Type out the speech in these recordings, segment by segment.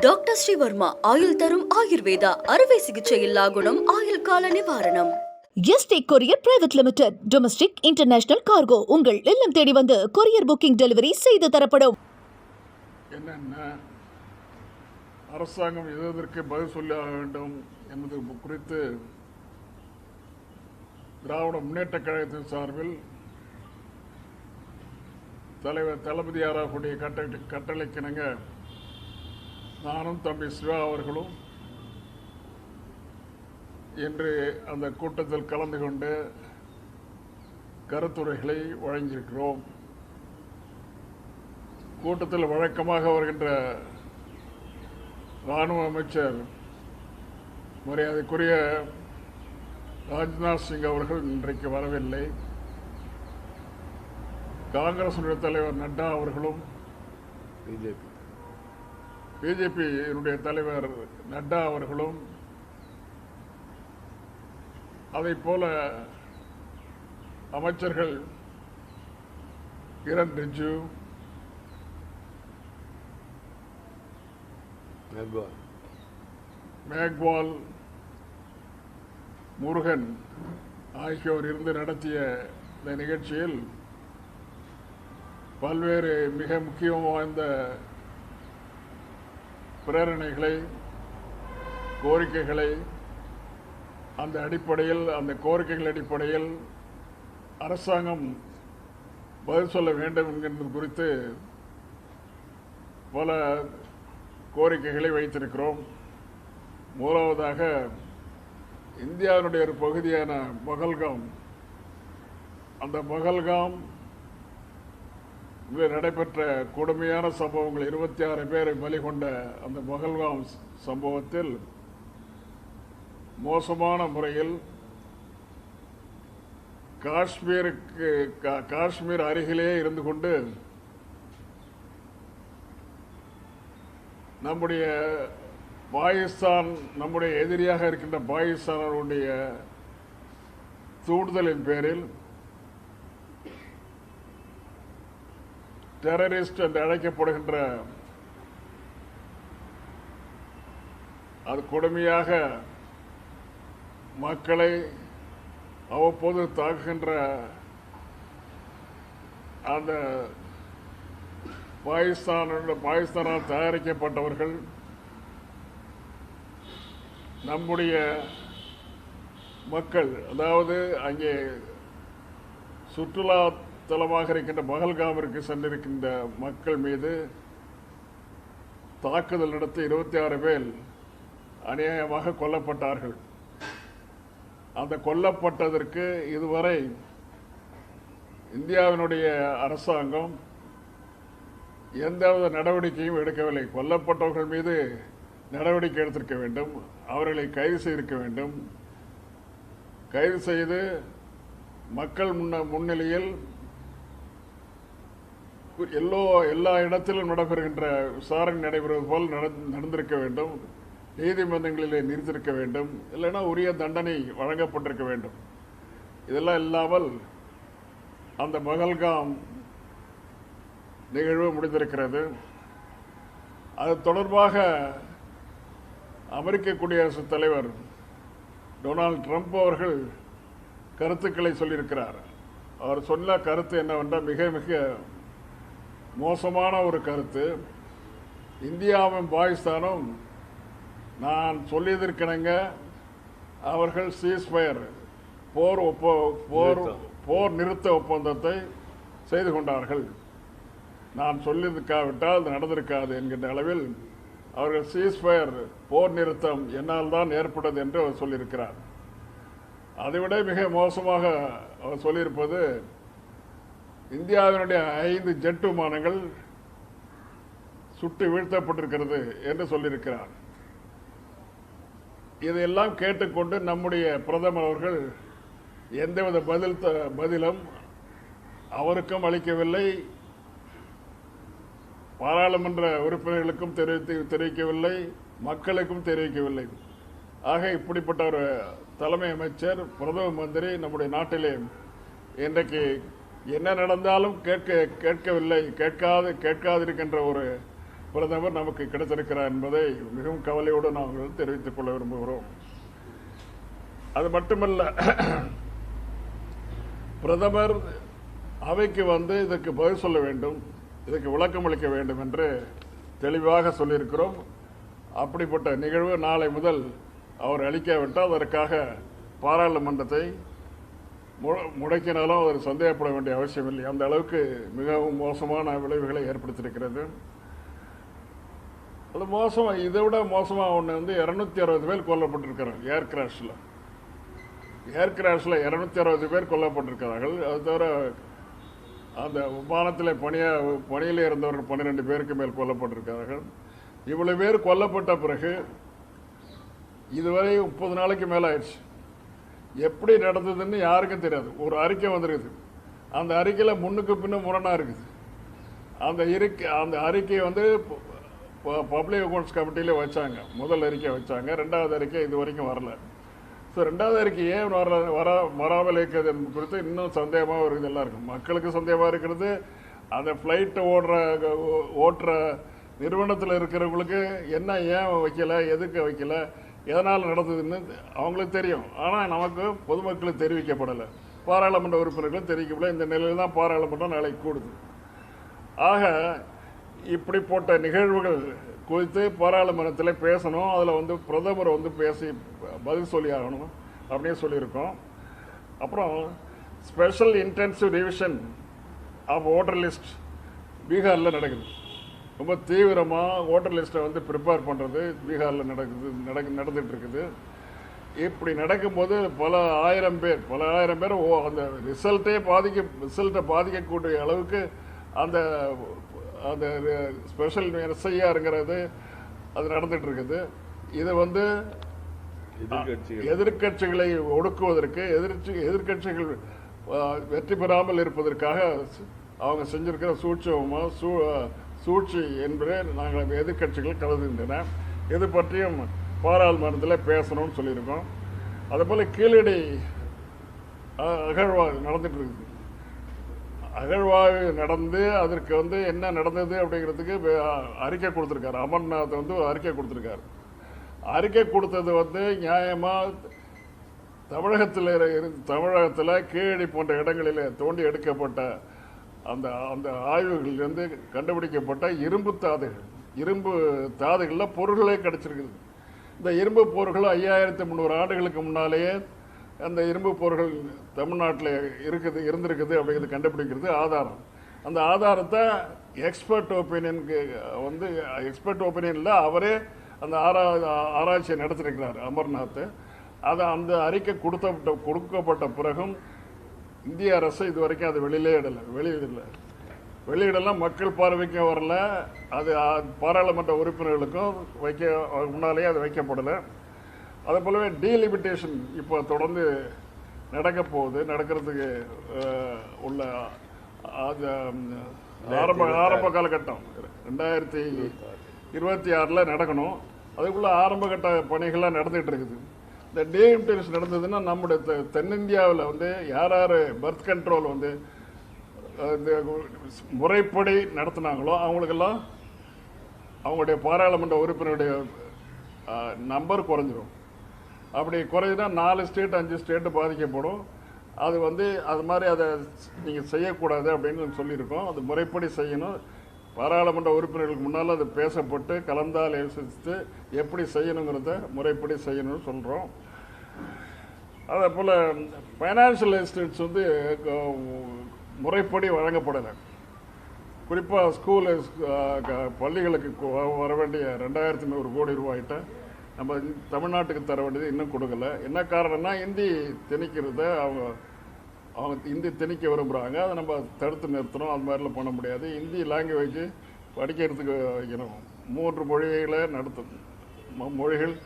Doctor Sreevarma ஆயுள் தரும் ஆயுர்வேதா அறுவை சிகிச்சையில்லா குணம் ஆயுள் கால நிவாரணம். ST courier private limited domestic international cargo உங்கள் இல்லம் தேடி வந்து கொரியர் புக்கிங் டெலிவரி செய்து தரப்படும். என்னென்ன? அரசாங்கம் எதற்கு பதில் சொல்லி வேண்டும் என்பது குறித்து திராவிட முன்னேற்றக் கழகத்தின் சார்பில் தலைவர் தளபதியாராக்கூடிய கட்ட கட்டளைக்கிணங்க நானும் தம்பி சிவா அவர்களும் இன்று அந்த கூட்டத்தில் கலந்து கொண்டு கருத்துரைகளை வழங்கியிருக்கிறோம். கூட்டத்தில் வழக்கமாக வருகின்ற இராணுவ அமைச்சர் மரியாதைக்குரிய ராஜ்நாத் சிங் அவர்கள் இன்றைக்கு வரவில்லை. காங்கிரசுடைய தலைவர் நட்டா அவர்களும் பிஜேபி. பிஜேபியினுடைய தலைவர் நட்டா அவர்களும் அதை போல அமைச்சர்கள் கிரண் மெக்வால். மேக்வால் முருகன் ஆகியோர் இருந்து நடத்திய இந்த நிகழ்ச்சியில் பல்வேறு மிக முக்கியம் வாய்ந்த பிரேரணைகளை கோரிக்கைகளை அந்த அடிப்படையில் அந்த கோரிக்கைகள் அடிப்படையில் அரசாங்கம் பதில் சொல்ல வேண்டும் என்கின்றது குறித்து பல கோரிக்கைகளை வைத்திருக்கிறோம். முதலாவதாக இந்தியாவினுடைய ஒரு பகுதியான பகல்காம் அந்த பகல்காம் இது நடைபெற்ற கொடுமையான சம்பவங்கள் இருபத்தி ஆறு பேரை பலி கொண்ட அந்த பகல்காம் சம்பவத்தில் மோசமான முறையில் காஷ்மீருக்கு கா- காஷ்மீர் அருகிலே இருந்து கொண்டு நம்முடைய பாகிஸ்தான் நம்முடைய எதிரியாக இருக்கின்ற பாகிஸ்தானுடைய தூண்டுதலின் பேரில் டெரரிஸ்ட் என்று அழைக்கப்படுகின்ற அது கொடுமையாக மக்களை அவ்வப்போது தாக்குகின்ற அந்த பாகிஸ்தான் பாகிஸ்தானால் தயாரிக்கப்பட்டவர்கள் நம்முடைய மக்கள் அதாவது அங்கே சுற்றுலா தலமாக இருக்கின்ற பகல்காமிற்கு சென்றிருக்கின்ற மக்கள் மீது தாக்குதல் நடத்தி இருபத்தி ஆறு பேர் அநியாயமாக கொல்லப்பட்டார்கள். அந்த கொல்லப்பட்டதற்கு இதுவரை இந்தியாவினுடைய அரசாங்கம் எந்தவித நடவடிக்கையும் எடுக்கவில்லை. கொல்லப்பட்டவர்கள் மீது நடவடிக்கை எடுத்திருக்க வேண்டும். அவர்களை கைது செய்திருக்க வேண்டும். கைது செய்து மக்கள் முன்ன முன்னிலையில் எல்லோ எல்லா இடத்திலும் நடைபெறுகின்ற விசாரணை நடைபெறுவது போல் நடந்- நடந்திருக்க வேண்டும். நீதிமன்றங்களிலே நிறுத்திருக்க வேண்டும். இல்லைன்னா உரிய தண்டனை வழங்கப்பட்டிருக்க வேண்டும். இதெல்லாம் இல்லாமல் அந்த பகல்காம் நிகழ்வு முடிந்திருக்கிறது. அது தொடர்பாக அமெரிக்க குடியரசுத் தலைவர் டொனால்ட் ட்ரம்ப் அவர்கள் கருத்துக்களை சொல்லியிருக்கிறார். அவர் சொன்ன கருத்து என்னவென்றால் மிக மிக மோசமான ஒரு கருத்து. இந்தியாவும் பாகிஸ்தானும் நான் சொல்லியதற்கிணங்க அவர்கள் சீஸ்ஃபயர் போர் ஒப்ப போர். போர் நிறுத்த ஒப்பந்தத்தை செய்து கொண்டார்கள். நான் சொல்லியிருக்காவிட்டால் அது நடந்திருக்காது என்கின்ற அளவில் அவர்கள் சீஸ்ஃபயர் போர் நிறுத்தம் என்னால் தான் ஏற்பட்டது என்று அவர் சொல்லியிருக்கிறார். அதைவிட மிக மோசமாக அவர் சொல்லியிருப்பது இந்தியாவினுடைய ஐந்து ஜெட் விமானங்கள் சுட்டு வீழ்த்தப்பட்டிருக்கிறது என்று சொல்லியிருக்கிறார். இதையெல்லாம் கேட்டுக்கொண்டு நம்முடைய பிரதமர் அவர்கள் எந்தவித பதில் த- பதிலும் அவருக்கும் அளிக்கவில்லை. பாராளுமன்ற உறுப்பினர்களுக்கும் தெரிவித்து தெரிவிக்கவில்லை. மக்களுக்கும் தெரிவிக்கவில்லை. ஆக இப்படிப்பட்ட ஒரு தலைமை அமைச்சர் பிரதம மந்திரி நம்முடைய நாட்டிலே இன்றைக்கு என்ன நடந்தாலும் கேட்க கேட்கவில்லை கேட்காது கேட்காதிருக்கின்ற ஒரு பிரதமர் நமக்கு கிடைத்திருக்கிறார் என்பதை மிகவும் கவலையோடு நாங்கள் தெரிவித்துக் கொள்ள விரும்புகிறோம். அது மட்டுமல்ல பிரதமர் அவைக்கு வந்து இதற்கு பதில் சொல்ல வேண்டும் இதற்கு விளக்கம் அளிக்க வேண்டும் என்று தெளிவாக சொல்லியிருக்கிறோம். அப்படிப்பட்ட நிகழ்வு நாளை முதல் அவர் அளிக்காவிட்டால் அதற்காக பாராளுமன்றத்தை முடக்கினாலும் அவர் சந்தேகப்பட வேண்டிய அவசியமில்லை அந்த அளவுக்கு மிகவும் மோசமான விளைவுகளை ஏற்படுத்தியிருக்கிறது. அது மோசமாக இதை விட மோசமாக ஒன்று வந்து இரநூத்தி அறுபது பேர் கொல்லப்பட்டிருக்கிறார் ஏர் கிராஷில். ஏர் கிராஷில் இரநூத்தி அறுபது பேர் கொல்லப்பட்டிருக்கிறார்கள். அது தவிர அந்த விமானத்தில் பணிய பணியில் இருந்தவர்கள் பன்னிரெண்டு பேருக்கு மேல் கொல்லப்பட்டிருக்கிறார்கள். இவ்வளவு பேர் கொல்லப்பட்ட பிறகு இதுவரை முப்பது நாளைக்கு மேலே ஆயிடுச்சு எப்படி நடந்ததுன்னு யாருக்கும் தெரியாது. ஒரு அறிக்கை வந்திருக்குது. அந்த அறிக்கையில் முன்னுக்கு பின்ன முரணாக இருக்குது. அந்த இருக்கை அந்த அறிக்கையை வந்து பப்ளிக் அக்கௌண்ட்ஸ் கமிட்டியில் வச்சாங்க. முதல் அறிக்கை வச்சாங்க. ரெண்டாவது அறிக்கை இது வரைக்கும் வரல. ஸோ ரெண்டாவது அறிக்கை ஏன் வர வர வராமல் இருக்கிறது என்பது குறித்து இன்னும் சந்தேகமாக இருக்குது எல்லாருக்கும் மக்களுக்கு சந்தேகமாக இருக்கிறது. அந்த ஃப்ளைட்டை ஓடுற ஓட்டுற நிறுவனத்தில் இருக்கிறவங்களுக்கு என்ன ஏன் வைக்கல எதுக்கு வைக்கலை எதனால் நடந்ததுன்னு அவங்களுக்கு தெரியும். ஆனால் நமக்கு பொதுமக்களுக்கு தெரிவிக்கப்படலை. பாராளுமன்ற உறுப்பினர்களும் தெரிவிக்கப்படல இந்த நிலையில் தான் பாராளுமன்றம் நாளை கூடுது. ஆக இப்படிப்பட்ட நிகழ்வுகள் குறித்து பாராளுமன்றத்தில் பேசணும். அதில் வந்து பிரதமர் வந்து பேசி பதில் சொல்லி ஆகணும் அப்படின்னு சொல்லியிருக்கோம். அப்புறம் special intensive revision of voter list பீகாரில் நடக்குது. ரொம்ப தீவிரமாக ஓட்டர் லிஸ்ட்டை வந்து ப்ரிப்பேர் பண்ணுறது பீகாரில் நடக்குது நடக்கு நடந்துட்டு இருக்குது இப்படி நடக்கும்போது பல ஆயிரம் பேர் பல ஆயிரம் பேர் ஓ அந்த ரிசல்ட்டே பாதிக்க ரிசல்ட்டை பாதிக்கக்கூடிய அளவுக்கு அந்த அந்த ஸ்பெஷல் எஸ்ஐஆருங்கிறது அது நடந்துட்டு இருக்குது இது வந்து எதிர்கட்சிகள் எதிர்க்கட்சிகளை ஒடுக்குவதற்கு எதிர்ச்சி எதிர்க்கட்சிகள் ஆஹ், வெற்றி பெறாமல் இருப்பதற்காக அவங்க செஞ்சிருக்கிற சூட்சமாக சூ சூழ்ச்சி என்பதை நாங்கள் எதிர்கட்சிகள் கருதுகின்றன. இது பற்றியும் பாராளுமன்றத்தில் பேசணும்னு சொல்லியிருக்கோம். அதுபோல் கீழடி ஆஹ், அகழ்வாய்வு நடந்துட்டு இருக்குது அகழ்வாய்வு நடந்து அதற்கு வந்து என்ன நடந்தது அப்படிங்கிறதுக்கு அறிக்கை கொடுத்துருக்காரு. அமர்நாத் வந்து அறிக்கை கொடுத்துருக்காரு. அறிக்கை கொடுத்தது வந்து நியாயமாக தமிழகத்தில் இரு- தமிழகத்தில் கீழடி போன்ற இடங்களில் தோண்டி எடுக்கப்பட்ட அந்த அந்த ஆய்வுகளிலிருந்து கண்டுபிடிக்கப்பட்ட இரும்பு தாதுகள். இரும்பு தாதுகளில் பொருள்களே கிடச்சிருக்குது. இந்த இரும்பு போர்கள் ஐயாயிரத்தி முந்நூறு ஆண்டுகளுக்கு முன்னாலேயே அந்த இரும்பு போர்கள் தமிழ்நாட்டில் இருக்குது இருந்திருக்குது அப்படிங்கிறது கண்டுபிடிக்கிறது ஆதாரம். அந்த ஆதாரத்தை எக்ஸ்பர்ட் ஒப்பீனியனுக்கு வந்து எக்ஸ்பர்ட் ஒப்பீனியனில் அவரே அந்த ஆரா ஆராய்ச்சியை நடத்திருக்கிறார் அமர்நாத். அதை அந்த அறிக்கை கொடுத்த கொடுக்கப்பட்ட பிறகும் இந்திய அரசு இது வரைக்கும் அது வெளியிலே இடலை வெளியிடலை. வெளியிடலாம் மக்கள் பார்வைக்கும் வரல. அது பாராளுமன்ற உறுப்பினர்களுக்கும் வைக்க முன்னாலேயே அது வைக்கப்படலை. அதே போலவே டீலிமிட்டேஷன் இப்போ தொடர்ந்து நடக்க போகுது. நடக்கிறதுக்கு உள்ள அது ஆரம்ப ஆரம்ப காலகட்டம். ரெண்டாயிரத்தி இருபத்தி ஆறில் நடக்கணும். அதுக்குள்ள ஆரம்ப கட்ட பணிகள்லாம் நடந்துகிட்டு இருக்குது. இந்த டீலிமிட்டேஷன் நடந்ததுன்னா நம்முடைய தெ- தென்னிந்தியாவில் வந்து யார் யார் பர்த் கண்ட்ரோல் வந்து இந்த முறைப்படி நடத்தினாங்களோ அவங்களுக்கெல்லாம் அவங்களுடைய பாராளுமன்ற உறுப்பினருடைய நம்பர் குறைஞ்சிரும். அப்படி குறைஞ்சினா நாலு ஸ்டேட் அஞ்சு ஸ்டேட்டு பாதிக்கப்படும். அது வந்து அது மாதிரி அதை நீங்கள் செய்யக்கூடாது அப்படின்னு சொல்லியிருக்கோம். அது முறைப்படி செய்யணும். பாராளுமன்ற உறுப்பினர்களுக்கு முன்னால் அது பேசப்பட்டு கலந்தால் யோசித்து எப்படி செய்யணுங்கிறத முறைப்படி செய்யணும்னு சொல்கிறோம் அதே போல் ஃபைனான்ஷியல் இன்ஸ்டியூட்ஸ் வந்து முறைப்படி வழங்கப்படலை. குறிப்பாக ஸ்கூலு பள்ளிகளுக்கு வர வேண்டிய ரெண்டாயிரத்தி நூறு கோடி ரூபாய்கிட்ட நம்ம தமிழ்நாட்டுக்கு தர வேண்டியது இன்னும் கொடுக்கல. என்ன காரணம்னா இந்தி திணிக்கிறத அவங்க அவங்க இந்தி திணிக்க விரும்புகிறாங்க அதை நம்ம தடுத்து நிறுத்தணும். அது மாதிரிலாம் பண்ண முடியாது. இந்தி லாங்குவேஜ் படிக்கிறதுக்கு வைக்கணும் மூன்று மொழிகளை நடத்தும். மொழிகள்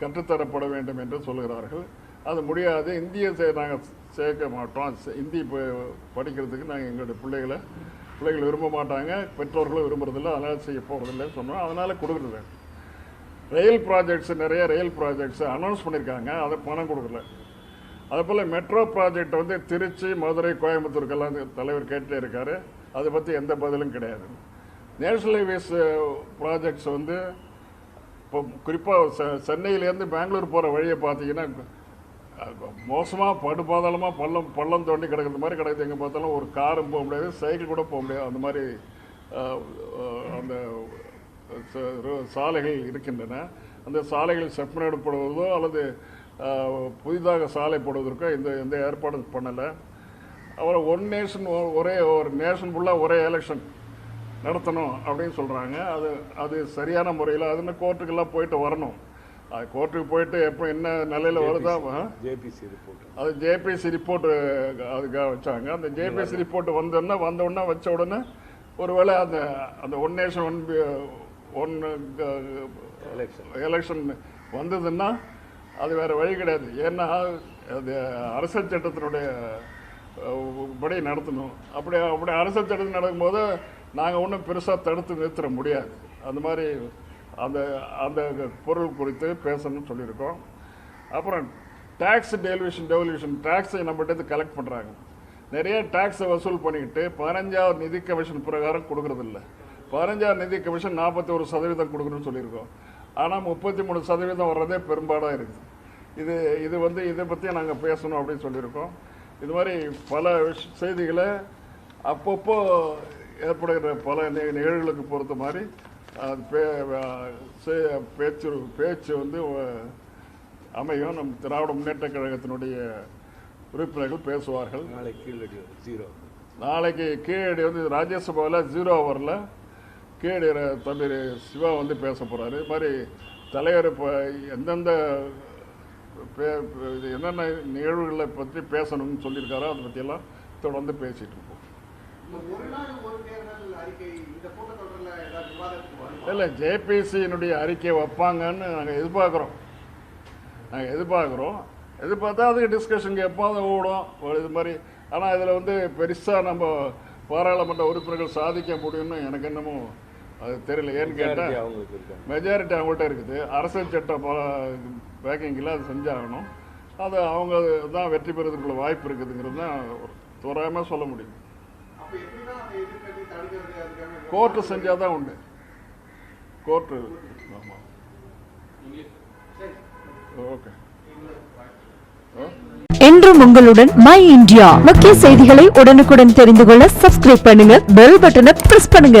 கற்றுத்தரப்பட வேண்டும் என்று சொல்கிறார்கள். அது முடியாது. இந்தியை நாங்கள் சேர்க்க மாட்டோம். இந்தி ப- படிக்கிறதுக்கு நாங்கள் எங்களுடைய பிள்ளைகளை பிள்ளைகள் விரும்ப மாட்டாங்க. பெற்றோர்களும் விரும்புறதில்ல. அதனால் செய்ய போகிறதில்லன்னு சொன்னோம். அதனால் கொடுக்குறது ரயில் ப்ராஜெக்ட்ஸ் நிறைய ரயில் ப்ராஜெக்ட்ஸ் அனௌன்ஸ் பண்ணியிருக்காங்க அதை பணம் கொடுக்கல. அதே போல் மெட்ரோ ப்ராஜெக்ட் வந்து திருச்சி மதுரை கோயம்புத்தூருக்கெல்லாம் இந்த தலைவர் கேட்டே இருக்காரு. அதை பற்றி எந்த பதிலும் கிடையாது. நேஷனல் ஹைவேஸ் ப்ராஜெக்ட்ஸ் வந்து இப்போ குறிப்பாக சென்னையிலேருந்து பெங்களூர் போகிற வழியை பார்த்தீங்கன்னா மோசமாக படுபாதாளமாக பள்ளம் பள்ளம் தோண்டி கிடக்கிற மாதிரி கிடக்குது. எங்கே பார்த்தாலும் ஒரு காரும் போக முடியாது சைக்கிள் கூட போக முடியாது. அந்த மாதிரி அந்த ச- ரோ- சாலைகள் இருக்கின்றன. அந்த சாலைகள் செப்பனிடப்படுவதோ அல்லது புதிதாக சாலை போடுவதற்கோ இந்த எந்த ஏற்பாடும் பண்ணலை. அப்புறம் ஒன் நேஷன் ஒரே ஒரு நேஷன் ஃபுல்லாக ஒரே எலெக்ஷன் நடத்தணும் அப்படின்னு சொல்கிறாங்க அது அது சரியான முறையில் அது இன்னும் கோர்ட்டுக்கெல்லாம் போயிட்டு வரணும். அது கோர்ட்டுக்கு போயிட்டு எப்போ என்ன நிலையில் வருதா? ஜேபிசி ரிப்போர்ட் அது ஜேபிசி ரிப்போர்ட் அதுக்காக வச்சாங்க. அந்த ஜேபிசி ரிப்போர்ட் வந்தோடனே வந்த உடனே வச்ச உடனே ஒருவேளை அந்த அந்த one nation one one election election வந்ததுன்னா அது வேறு வழி கிடையாது. ஏன்னா அது அரசியல் சட்டத்தினுடைய படி நடத்தணும். அப்படி அப்படி அரசியல் சட்டத்தில் நடக்கும்போது நாங்கள் ஒன்றும் பெருசாக தடுத்து நிறுத்திட முடியாது. அந்த மாதிரி அந்த அந்த பொருள் குறித்து பேசணும்னு சொல்லியிருக்கோம். அப்புறம் டேக்ஸ் டெலிவிஷன் டெவல்யூஷன் டேக்ஸை நம்மகிட்ட கலெக்ட் பண்ணுறாங்க நிறைய டேக்ஸை வசூல் பண்ணிக்கிட்டு பதினஞ்சாவது நிதி கமிஷன் பிரகாரம் கொடுக்கறதில்ல. பதினஞ்சாவது நிதி கமிஷன் நாற்பத்தி ஒரு சதவீதம் கொடுக்கணும்னு சொல்லியிருக்கோம். ஆனால் முப்பத்தி மூணு சதவீதம் வர்றதே பெரும்பாடாக இருக்குது. இது இது வந்து இதை பற்றி நாங்கள் பேசணும் அப்படின்னு சொல்லியிருக்கோம். இது மாதிரி பல விஷ- செய்திகளை அப்பப்போ ஏற்படுகிற பல நிகழ்வுகளுக்கு பொறுத்த மாதிரி அது பே பேச்சு பேச்சு வந்து அமையும். நம் திராவிட முன்னேற்ற கழகத்தினுடைய உறுப்பினர்கள் பேசுவார்கள். நாளை கீழடி ஜீரோ. நாளைக்கு கீழடி வந்து ராஜ்யசபாவில் ஜீரோ ஹவரில் கீழடி ர- தம்பி சிவா வந்து பேச போகிறாரு இது மாதிரி தலைவர் இப்போ எந்தெந்த பே- இது என்னென்ன நிகழ்வுகளை பற்றி பேசணும்னு சொல்லியிருக்காரோ அதை பற்றியெல்லாம் தொடர்ந்து பேசிகிட்டு இருப்போம். இல்லை ஜேபிசியினுடைய அறிக்கை வைப்பாங்கன்னு நாங்கள் எதிர்பார்க்குறோம். நாங்கள் எதிர்பார்க்குறோம். எதிர்பார்த்தா அதுக்கு டிஸ்கஷன் கேட்போம் அது ஓடும் இது மாதிரி. ஆனால் இதில் வந்து பெருசாக நம்ம பாராளுமன்ற உறுப்பினர்கள் சாதிக்க முடியும்னு எனக்கு என்னமோ அது தெரியல ஏன்னு கேட்டால் அவங்களுக்கு மெஜாரிட்டி அவங்கள்ட்ட இருக்குது. அரசியல் சட்ட பேக்கிங்கில் அது செஞ்சாகணும். அது அவங்க தான் வெற்றி பெறதுக்குள்ள வாய்ப்பு இருக்குதுங்கிறது தான் தோராயமாக சொல்ல முடியும். கோர்ட்டு செஞ்சால் தான் உண்டு. கோர்ட்டு ஆமாம் ஓகே. என்றும் உங்களுடன் மை இந்தியா முக்கிய செய்திகளை உடனுக்குடன் தெரிந்து கொள்ள சப்ஸ்கிரைப் பண்ணுங்க பெல் பட்டனை பிரஸ் பண்ணுங்க.